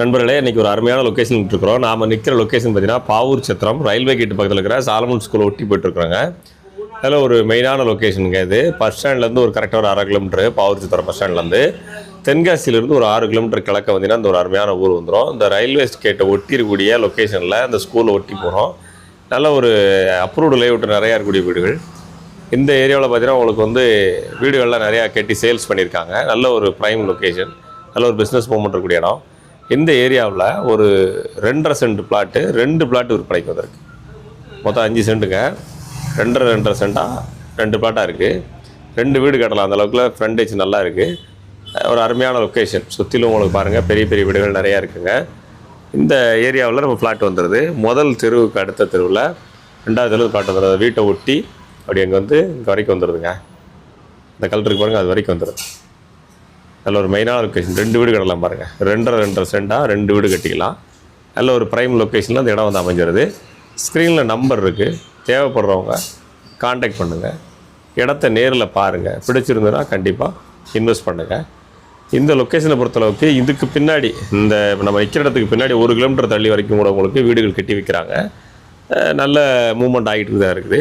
நண்பர்களே இன்றைக்கி ஒரு அருமையான லொக்கேஷன் இருக்கிறோம் நாம் நிற்கிற லொக்கேஷன் பார்த்தீங்கன்னா பாவூர் சத்திரம். ரயில்வே கேட்டு பக்கத்தில் இருக்கிற சாலமன் ஸ்கூல் ஒட்டி போயிட்டுருக்குறோங்க. அதில் ஒரு மெயினான லொக்கேஷனுங்க இது. பஸ் ஸ்டாண்ட்லேருந்து ஒரு கரெக்டாக ஒரு அரை கிலோமீட்டர் பாவூர் சத்திரம் பஸ் ஸ்டாண்ட்லேருந்து தென்காசியிலேருந்து ஒரு ஆறு கிலோமீட்டர் கிழக்க வந்தீங்கன்னா அந்த ஒரு அருமையான ஊர் வந்துடும் இந்த ரயில்வே கேட்டை ஒட்டி இருக்கக்கூடிய லொக்கேஷனில் அந்த ஸ்கூலை ஒட்டி போகிறோம் நல்ல ஒரு அப்ரூவ்டு லேஅவுட் நிறையா இருக்கக்கூடிய வீடுகள். இந்த ஏரியாவில் பார்த்தீங்கன்னா உங்களுக்கு வந்து வீடுகள்லாம் நிறையா கட்டி சேல்ஸ் பண்ணியிருக்காங்க. நல்ல ஒரு ப்ரைம் லொக்கேஷன் நல்ல ஒரு பிஸ்னஸ் மூமெண்ட் இருக்கக்கூடிய இடம். இந்த ஏரியாவில் ஒரு ரெண்டரை சென்ட் பிளாட்டு ரெண்டு பிளாட்டு விற்பனைக்கு வந்திருக்கு. மொத்தம் அஞ்சு சென்ட்டுங்க. ரெண்டரை ரெண்டரை சென்ட்டாக ரெண்டு பிளாட்டாக இருக்குது ரெண்டு வீடு கட்டலாம். அந்த அளவுக்குல ஃப்ரண்டேஜ் நல்லா இருக்குது ஒரு அருமையான லொக்கேஷன் சுற்றிலும் உங்களுக்கு பாருங்கள் பெரிய பெரிய வீடுகள் நிறையா இருக்குங்க. இந்த ஏரியாவில் நம்ம ஃப்ளாட் வந்துடுது முதல் தெருவுக்கு அடுத்த தெருவில் ரெண்டாவது தெருவு ஃப்ளாட் வந்துடுது வீட்டை ஒட்டி அப்படி அங்கே வந்து இங்கே வரைக்கும் வந்துடுதுங்க இந்த கலருக்கு பாருங்கள் அது வரைக்கும் வந்துடுது நல்ல ஒரு மெயினான லொக்கேஷன் ரெண்டு வீடு கட்டலாம் பாருங்கள் ரெண்டரை ரெண்டரை செண்டாக ரெண்டு வீடு கட்டிக்கலாம். நல்ல ஒரு ப்ரைம் லொக்கேஷனில் அந்த இடம் வந்து அமைஞ்சிருது. ஸ்க்ரீனில் நம்பர் இருக்குது தேவைப்படுறவங்க காண்டாக்ட் பண்ணுங்கள் இடத்த நேரில் பாருங்கள் பிடிச்சிருந்ததுன்னா கண்டிப்பாக இன்வெஸ்ட் பண்ணுங்கள் இந்த லொக்கேஷனை பொறுத்தளவுக்கு இதுக்கு பின்னாடி இந்த நம்ம நிற்கிற இடத்துக்கு பின்னாடி ஒரு கிலோமீட்டர் தள்ளி வரைக்கும் கூட உங்களுக்கு வீடுகள் கட்டி வைக்கிறாங்க. நல்ல மூமெண்ட் ஆகிட்டு தான் இருக்குது.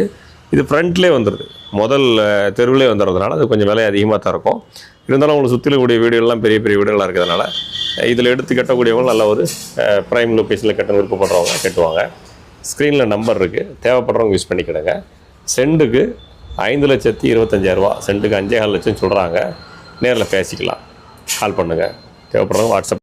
இது ஃப்ரண்ட்லேயே வந்துடுது முதல் தெருவிலே வந்துடுறதுனால அது கொஞ்சம் விலை அதிகமாக தான் இருக்கும். இருந்தாலும் உங்களுக்கு சுற்றில கூடிய வீடுகள்லாம் பெரிய பெரிய வீடுகளாக இருக்கிறதுனால இதில் எடுத்து கட்டக்கூடியவங்க நல்ல ஒரு ப்ரைம் லொக்கேஷனில் கட்ட விருப்பப்படுறவங்க கட்டுவாங்க. ஸ்க்ரீனில் நம்பர் இருக்குது தேவைப்படுறவங்க யூஸ் பண்ணிக்கிடுங்க. செண்டுக்கு ஐந்து லட்சத்தி இருபத்தஞ்சாயிரரூபா சென்ட்டுக்கு அஞ்சே கால் லட்சம் சொல்கிறாங்க நேரில் பேசிக்கலாம். கால் பண்ணுங்கள் தேவைப்படுறவங்க வாட்ஸ்அப்